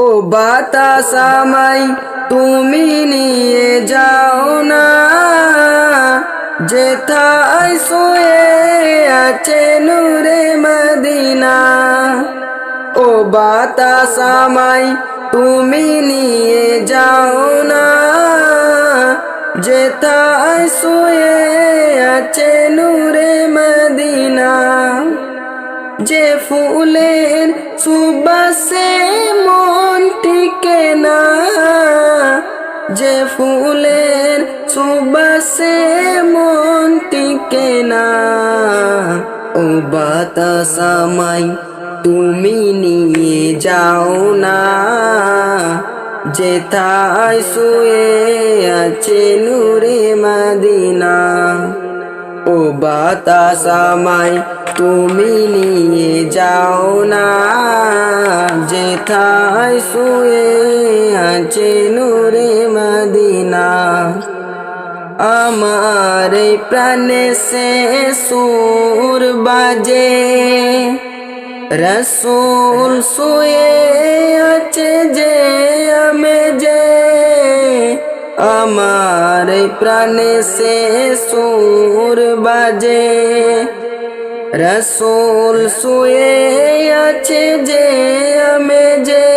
ও বাতাস আমায়, তুমি নিয়ে যাও না। যেথায় শুয়ে আছে নূরে মদিনা। ও বাতাস আমায়, তুমি নিয়ে যাও না। যেথায় শুয়ে আছে নূরে মদিনা। যে ফুলের সুবাসে মন টিকে না। যে ফুলের সুবাসে মন টিকে না। ও বাতাস আমায় তুমি নিয়ে যাও না। যেথায় শুয়ে আছে নূরে মদিনা। ও বাতাস আমায় তুমি নিয়ে যাও না। যেথায় শুয়ে আছে নূরে মদিনা। আমার প্রাণে সে সুর বাজে। রসুল শুয়ে আছে যে আমি যে। আমার প্রাণে সে সুর বাজে। রসুল শুয়ে আছে যে আমি যে,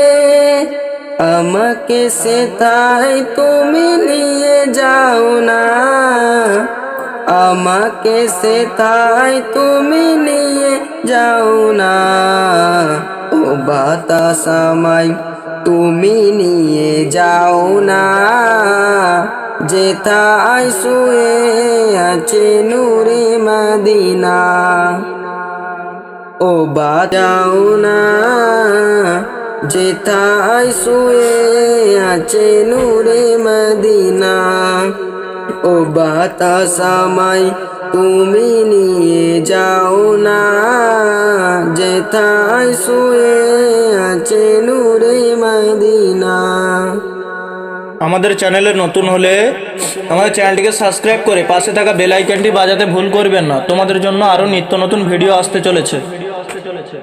আমাকে সে তাই তুমি নিয়ে যাও না। আমাকে সে তাই তুমি নিয়ে যাও না। ও বাতাস আমায় তুমি নিয়ে যাও না। যেথায় শুয়ে আছে নূরে মদিনা। ও বাজাও না, যেথায় শুয়ে আছে নূরে মদিনা। ও বাতাস আমায় তুমি নিয়ে যাও না, যেথায় শুয়ে আছে নূরে মদিনা। আমাদের চ্যানেলে নতুন হলে আমাদের চ্যানেলটিকে সাবস্ক্রাইব করে পাশে থাকা বেল আইকনটি বাজাতে ভুল করবেন না। তোমাদের জন্য আরও নিত্য নতুন ভিডিও আসতে চলেছে ভিডিও আসতে চলেছে।